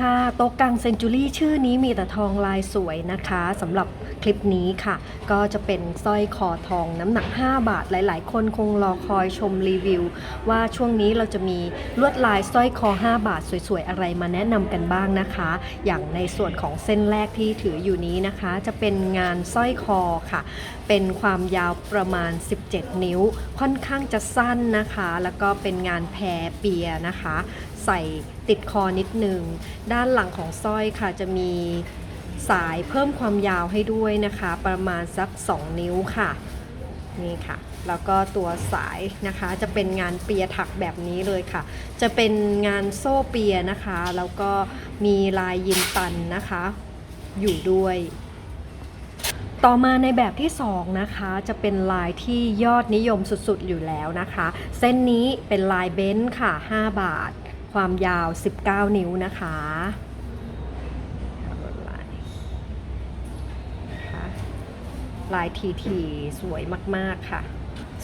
ค่ะโต๊ะกลางเซนจูรี่ชื่อนี้มีแต่ทองลายสวยนะคะสำหรับคลิปนี้ค่ะ ก็จะเป็นสร้อยคอทองน้ำหนัก 5 บาทหลาย ๆ คนคงรอคอยชมรีวิว ว่าช่วงนี้เราจะมีลวดลายสร้อยคอ 5 บาทสวย ๆ อะไรมาแนะนำกันบ้างนะคะ อย่างในส่วนของเส้นแรกที่ถืออยู่นี้นะคะ จะเป็นงานสร้อยคอค่ะ เป็นความยาวประมาณ 17 นิ้ว ค่อนข้างจะสั้นนะคะ แล้วก็เป็นงานแพรเปียนะคะ ใส่ติดคอนิดนึง ด้านหลังของสร้อยค่ะจะมีสายเพิ่มความยาวให้ด้วยนะคะ ประมาณสัก 2 นิ้วค่ะนี่ค่ะ แล้วก็ตัวสายนะคะจะเป็นงานเปียถักแบบนี้เลยค่ะ จะเป็นงานโซ่เปียนะคะ แล้วก็มีลายยินตันนะคะ อยู่ด้วยต่อมาในแบบที่ 2 นะคะจะเป็นลายที่ยอดนิยมสุดๆอยู่แล้วนะคะ เส้นนี้เป็นลายเบนซ์ค่ะ 5 บาท ความยาว 19 นิ้วนะคะลายนะคะลายทีทีสวยมาก ๆ ค่ะ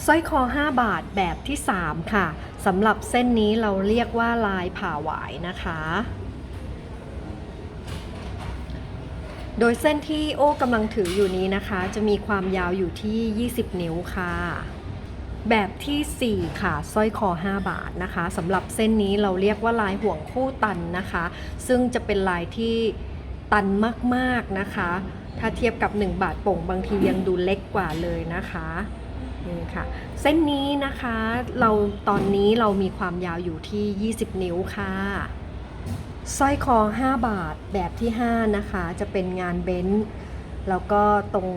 สร้อยคอ 5 บาทแบบที่ 3 ค่ะสำหรับเส้นนี้เราเรียกว่าลายผ่าหวายนะคะ โดยเส้นที่โอ้กำลังถืออยู่นี้นะคะ จะมีความยาวอยู่ที่ 20 นิ้วค่ะ แบบทีสี่ 4 ค่ะสร้อยคอ 5 บาทนะคะสำหรับเส้นนี้เราเรียกว่าลายห่วงคู่ตันนะคะ ซึ่งจะเป็นลายที่ตันมากๆนะคะ ถ้าเทียบกับ 1 บาทป่งบางทียังดูเล็กกว่าเลยนะคะนี่ค่ะเส้นนี้นะคะเราตอนนี้เรามีความยาวอยู่ที่ 20 นิ้วค่ะสร้อยคอ 5 บาทแบบที่ 5 นะคะ จะเป็นงานเบนซ์แล้วก็ตรง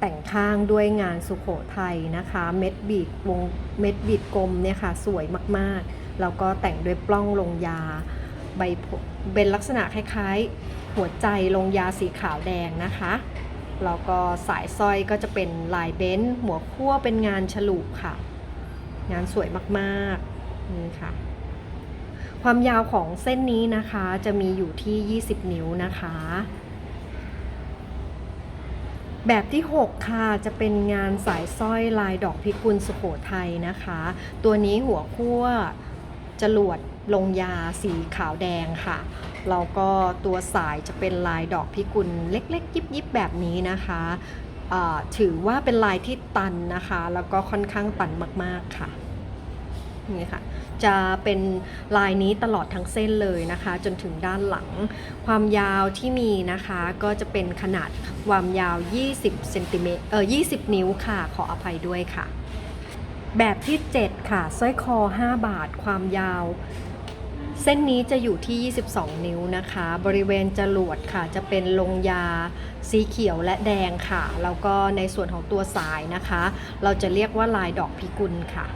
แต่งข้างด้วยงานสุโขทัยนะคะ เม็ดบีดวงเม็ดบีดกลมเนี่ยค่ะสวยมากๆ แล้วก็แต่งด้วยปล้องลงยาใบเป็นลักษณะคล้ายๆ หัวใจลงยาสีขาวแดงนะคะแล้วก็สายสร้อยก็จะเป็นลายเบนซ์หัวคั่วเป็นงานฉลุค่ะ งานสวยมากๆนี่ค่ะ ความยาวของเส้นนี้นะคะจะมีอยู่ที่ 20 นิ้วนะคะ แบบที่ 6 ค่ะ จะเป็นงานสายสร้อยลายดอกพิกุลสุโขทัยนะคะ ตัวนี้หัวคั่วจรวดลงยาสีขาวแดงค่ะแล้วก็ตัวสายจะเป็นลายดอกพิกุลเล็กๆ ยิบๆแบบนี้นะคะถือว่าเป็นลายที่ตันนะคะ แล้วก็ค่อนข้างตันมากๆค่ะ นี่ค่ะจะเป็นลายนี้ตลอดทั้งเส้นเลยนะคะ จนถึงด้านหลัง ความยาวที่มีนะคะก็จะเป็นขนาดความยาว 20เซนติเมตรเออ20 นิ้วค่ะ ขออภัยด้วยค่ะ แบบที่ 7 ค่ะสร้อยคอ 5 บาท ความยาว เส้นนี้จะอยู่ที่ 22 นิ้วนะคะ บริเวณจรวดค่ะ จะเป็นลงยาสีเขียวและแดงค่ะ แล้วก็ในส่วนของตัวสายนะคะ เราจะเรียกว่าลายดอกพิกุลค่ะ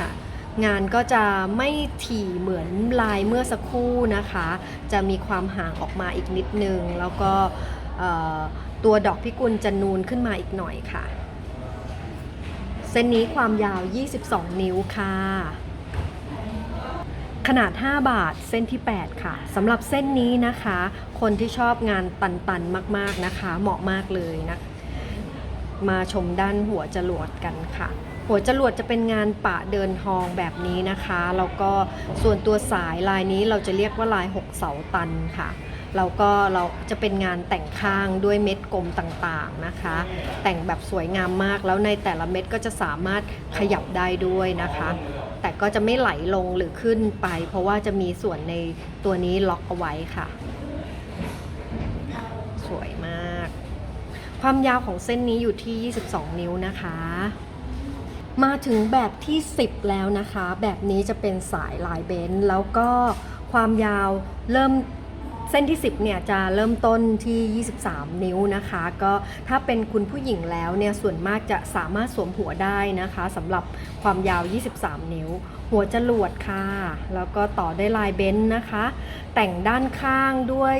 ค่ะงานก็จะไม่ถี่เหมือนลายเมื่อสักครู่นะคะ จะมีความห่างออกมาอีกนิดนึง แล้วก็ตัวดอกพิกุลจะนูนขึ้นมาอีกหน่อยค่ะ เส้นนี้ความยาว 22 นิ้วค่ะ ขนาด 5 บาทเส้นที่ 8 ค่ะสำหรับเส้นนี้นะคะ คนที่ชอบงานตันๆมากๆนะคะ เหมาะมากเลยนะ มาชมด้านหัวจรวดกันค่ะ หัวจรวดจะเป็นงานปะเดินทองแบบนี้นะคะแล้วก็ส่วนตัวสายลายนี้เราจะเรียกว่าลาย6เสาตันค่ะแล้วก็เราจะเป็นงานแต่งข้างด้วยเม็ดกลมต่างๆนะคะ แต่งแบบสวยงามมากแล้วในแต่ละเม็ดก็จะสามารถขยับได้ด้วยนะคะ แต่ก็จะไม่ไหลลงหรือขึ้นไป เพราะว่าจะมีส่วนในตัวนี้ล็อกเอาไว้ค่ะ สวย ความยาวของเส้นนี้อยู่ที่ 22 นิ้วนะคะ มาถึงแบบที่ 10 แล้วนะคะ แบบนี้จะเป็นสายลายเบนซ์แล้วก็ความยาวเริ่มเส้นที่ 10เนี่ยจะเริ่มต้นที่ 23 นิ้วนะคะ ก็ถ้าเป็นคุณผู้หญิงแล้วเนี่ยส่วนมากจะสามารถสวมหัวได้นะคะสำหรับความยาว 23 นิ้ว หัวจรวดค่ะ แล้วก็ต่อได้ลายเบนซ์นะคะ แต่งด้านข้างด้วย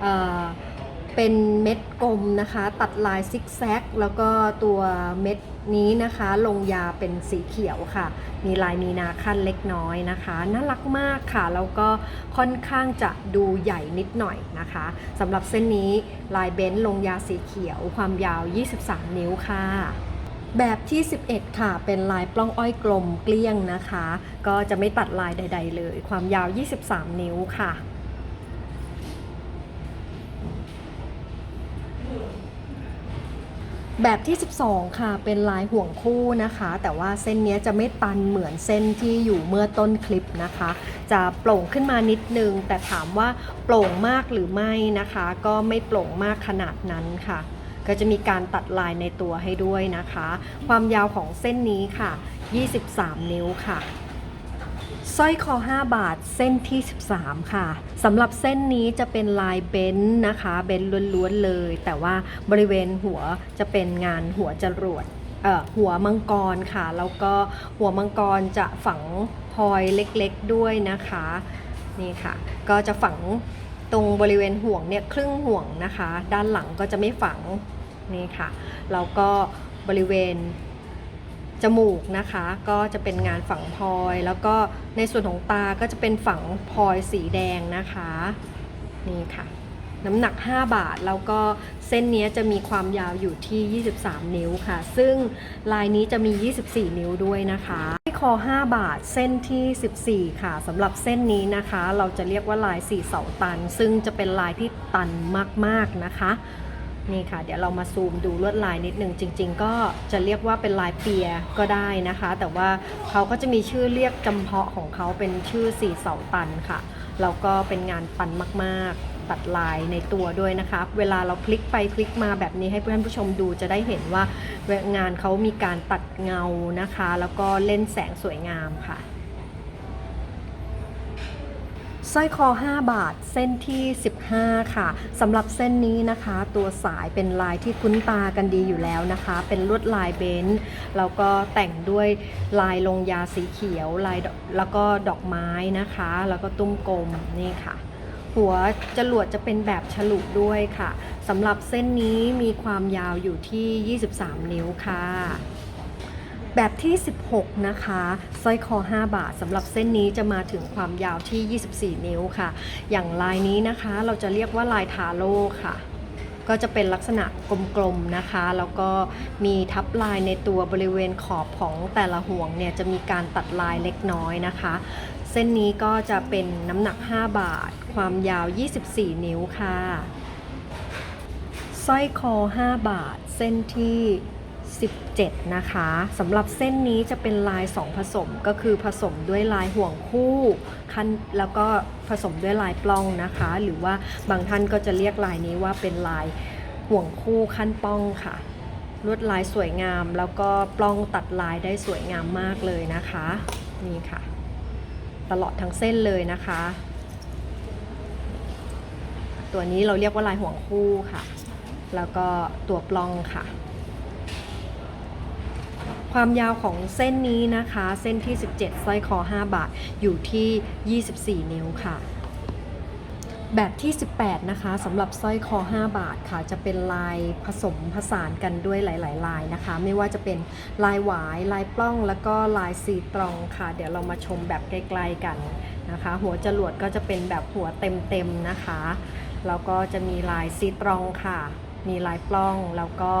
เอ่อ เป็นเม็ดกลมนะคะ ตัดลายซิกแซก แล้วก็ตัวเม็ดนี้นะคะ ลงยาเป็นสีเขียวค่ะ มีลายมีนาขั้นเล็กน้อยนะคะ น่ารักมากค่ะ แล้วก็ค่อนข้างจะดูใหญ่นิดหน่อยนะคะสำหรับเส้นนี้ลายเบนซ์ลงยาสีเขียว ความยาว 23 นิ้วค่ะแบบที่ 11 ค่ะ เป็นลายปล้องอ้อยกลมเกลี้ยงนะคะ ก็จะไม่ตัดลายใด ๆ เลย ความยาว 23 นิ้วค่ะ แบบที่ 12 ค่ะ เป็นลายห่วงคู่นะคะ แต่ว่าเส้นนี้จะไม่ตันเหมือนเส้นที่อยู่เมื่อต้นคลิปนะคะ จะโปร่งขึ้นมานิดนึง แต่ถามว่าโปร่งมากหรือไม่นะคะ ก็ไม่โปร่งมากขนาดนั้นค่ะ ก็จะมีการตัดลายในตัวให้ด้วยนะคะ ความยาวของเส้นนี้ค่ะ 23 นิ้วค่ะ สร้อยคอ 5 บาทเส้นที่ 13 ค่ะสำหรับเส้นนี้จะเป็นลายเบนซ์นะคะเบนซ์ล้วนๆเลย แต่ว่าบริเวณหัวจะเป็นงานหัวจรวดเออหัวมังกรค่ะ แล้วก็หัวมังกรจะฝังพลอยเล็กๆด้วยนะคะนี่ค่ะ ก็จะฝังตรงบริเวณห่วงเนี่ยครึ่งห่วงนะคะ ด้านหลังก็จะไม่ฝังนี่ค่ะแล้วก็บริเวณ จมูกนะคะ ก็จะเป็นงานฝังพลอย แล้วก็ในส่วนของตาก็จะเป็นฝังพลอยสีแดงนะคะนี่ค่ะน้ำหนัก 5 บาท แล้วก็เส้นนี้จะมีความยาวอยู่ที่ 23 นิ้วค่ะ ซึ่งลายนี้จะมี 24 นิ้วด้วยนะคะที่คอ 5 บาทเส้นที่ 14 ค่ะสำหรับเส้นนี้นะคะ เราจะเรียกว่าลาย4เสาตัน ซึ่งจะเป็นลายที่ตันมากๆนะคะ นี่ค่ะ เดี๋ยวเรามาซูมดูลวดลายนิดนึงจริง ๆ ก็จะเรียกว่าเป็นลายเปียก็ได้นะคะ แต่ว่าเขาก็จะมีชื่อเรียกจำเพาะของเขาเป็นชื่อสี่เสาตันค่ะแล้วก็เป็นงานตันมาก ๆตัดลายในตัวด้วยนะคะ เวลาเราพลิกไปพลิกมาแบบนี้ให้เพื่อนผู้ชมดูจะได้เห็นว่างานเขามีการตัดเงานะคะ แล้วก็เล่นแสงสวยงามค่ะ สร้อยคอ 5 บาท เส้นที่ 15 ค่ะสำหรับเส้นนี้นะคะ ตัวสายเป็นลายที่คุ้นตากันดีอยู่แล้วนะคะ เป็นลวดลายเบนซ์แล้วก็แต่งด้วยลายลงยาสีเขียวลายแล้วก็ดอกไม้นะคะ แล้วก็ตุ้มกลมนี่ค่ะหัวจรวดจะเป็นแบบฉลุด้วยค่ะสำหรับเส้นนี้มีความยาวอยู่ที่ 23 นิ้วค่ะ แบบที่ 16 นะคะสร้อยคอ 5 บาทสำหรับเส้นนี้จะมาถึงความยาวที่ 24 นิ้วค่ะ อย่างลายนี้นะคะเราจะเรียกว่าลายทาโร่ค่ะก็จะเป็นลักษณะกลมๆนะคะ แล้วก็มีทับลายในตัวบริเวณขอบของแต่ละห่วงเนี่ยจะมีการตัดลายเล็กน้อยนะคะ เส้นนี้ก็จะเป็นน้ำหนัก 5 บาท ความยาว 24 นิ้วค่ะสร้อยคอ 5 บาท เส้นที่ 17 นะคะสำหรับเส้นนี้จะเป็นลาย 2 ผสมก็คือผสมด้วยลายห่วงคู่คันแล้วก็ผสมด้วยลายปล้องนะคะ หรือว่าบางท่านก็จะเรียกลายนี้ว่าเป็นลายห่วงคู่ขั้นป้องค่ะ ลวดลายสวยงาม แล้วก็ปล้องตัดลายได้สวยงามมากเลยนะคะนี่ค่ะ ตลอดทั้งเส้นเลยนะคะ ตัวนี้เราเรียกว่าลายห่วงคู่ค่ะ แล้วก็ตัวปล้องค่ะ ความยาวของเส้นนี้นะคะ เส้นที่ 17สร้อยคอ 5 บาทอยู่ที่ 24 นิ้วค่ะ แบบที่ 18 นะคะสำหรับสร้อยคอ 5 บาทค่ะ จะเป็นลายผสมผสานกันด้วยหลาย ๆ ลายนะคะ ไม่ว่าจะเป็นลายหวาย ลายปล้องแล้วก็ลายสีตรองค่ะ เดี๋ยวเรามาชมแบบใกล้ๆกันนะคะ หัวจรวดก็จะเป็นแบบหัวเต็มๆนะคะแล้วก็จะมีลายซีตรองค่ะ มีลายปล้องแล้วก็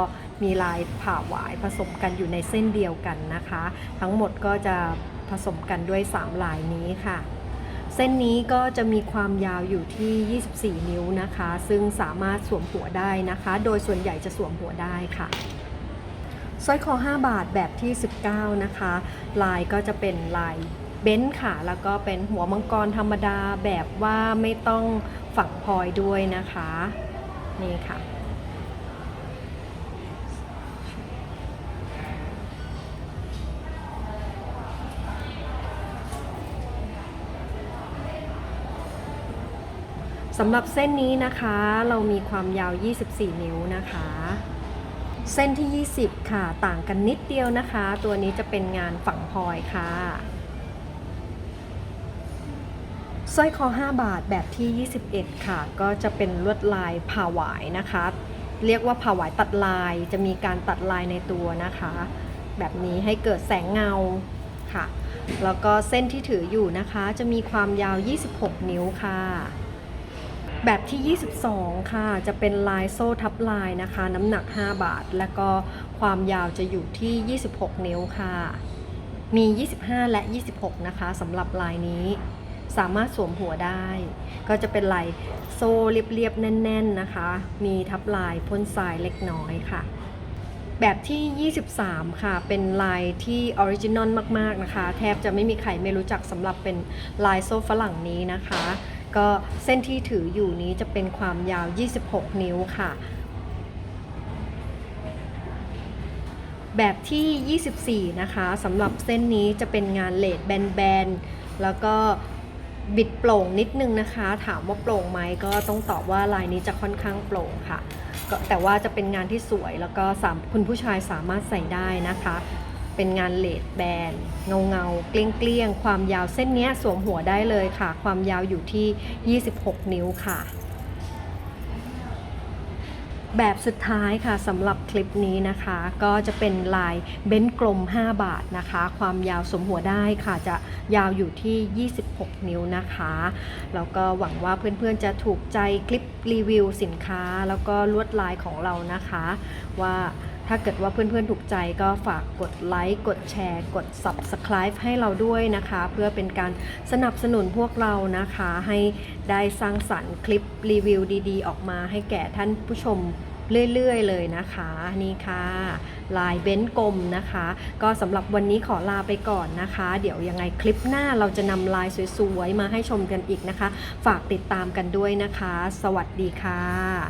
มีลายผ่าหวายผสมกันอยู่ในเส้นเดียวกันนะคะ ทั้งหมดก็จะผสมกันด้วย 3 ลายนี้ค่ะ เส้นนี้ก็จะมีความยาวอยู่ที่ 24 นิ้วนะคะ ซึ่งสามารถสวมหัวได้นะคะ โดยส่วนใหญ่จะสวมหัวได้ค่ะสร้อยคอ 5 บาทแบบที่ 19 นะคะ ลายก็จะเป็นลายเบนซ์ค่ะ แล้วก็เป็นหัวมังกรธรรมดาแบบว่าไม่ต้องฝังพลอยด้วยนะคะ นี่ค่ะ สำหรับเส้นนี้นะคะเรามีความยาว 24 นิ้วนะคะ เส้นที่ 20 ค่ะ ต่างกันนิดเดียวนะคะ ตัวนี้จะเป็นงานฝังพลอยค่ะสร้อยคอ 5 บาทแบบที่ 21 ค่ะ ก็จะเป็นลวดลายผ่าหวายนะคะ เรียกว่าผ่าหวายตัดลายจะมีการตัดลายในตัวนะคะ แบบนี้ให้เกิดแสงเงาค่ะ แล้วก็เส้นที่ถืออยู่นะคะ จะมีความยาว 26 นิ้วค่ะ แบบที่ 22 ค่ะ จะเป็นลายโซ่ทับลายนะคะ น้ำหนัก 5 บาท แล้วก็ความยาวจะอยู่ที่ 26 นิ้วค่ะ มี 25 และ 26 นะคะสำหรับลายนี้ สามารถสวมหัวได้ ก็จะเป็นลายโซ่เรียบๆ แน่น ๆ นะคะ มีทับลายพ่นทรายเล็กน้อยค่ะ แบบที่ 23 ค่ะ เป็นลายที่ออริจินอลมาก ๆ นะคะ แทบจะไม่มีใครไม่รู้จักสำหรับเป็นลายโซ่ฝรั่งนี้นะคะ ก็เส้นที่ถืออยู่นี้จะเป็นความยาว 26 นิ้วค่ะ แบบที่ 24 นะคะสำหรับเส้นนี้จะเป็นงานเลดแบนๆ แล้วก็บิดโปร่งนิดนึงนะคะ ถามว่าโปร่งไหมก็ต้องตอบว่าลายนี้จะค่อนข้างโปร่งค่ะ แต่ว่าจะเป็นงานที่สวยแล้วก็คุณผู้ชายสามารถใส่ได้นะคะ เป็นงานเลดแบนเงาเงาเกลี้ยงเกลี้ยงความยาวเส้นนี้สวมหัวได้เลยค่ะ ความยาวอยู่ที่ 26 นิ้วค่ะ แบบสุดท้ายค่ะสำหรับคลิปนี้นะคะ ก็จะเป็นลายเบ้นกลม 5 บาทนะคะ ความยาวสมหัวได้ค่ะจะยาวอยู่ที่ 26 นิ้วนะคะ แล้วก็หวังว่าเพื่อนๆจะถูกใจคลิปรีวิวสินค้า แล้วก็ลวดลายของเรานะคะว่า ถ้าเกิดว่าเพื่อนๆถูกใจก็ฝากกดไลค์กดแชร์ กด Subscribe ให้เราด้วยนะคะ เพื่อเป็นการสนับสนุนพวกเรานะคะ ให้ได้สร้างสรรค์คลิปรีวิวดีๆ ออกมาให้แก่ท่านผู้ชมเรื่อยๆ เลยนะคะนี่ค่ะลายเบ้นกลมนะคะ ก็สำหรับวันนี้ขอลาไปก่อนนะคะ เดี๋ยวยังไงคลิปหน้าเราจะนำลายสวยๆ มาให้ชมกันอีกนะคะ ฝากติดตามกันด้วยนะคะ สวัสดีค่ะ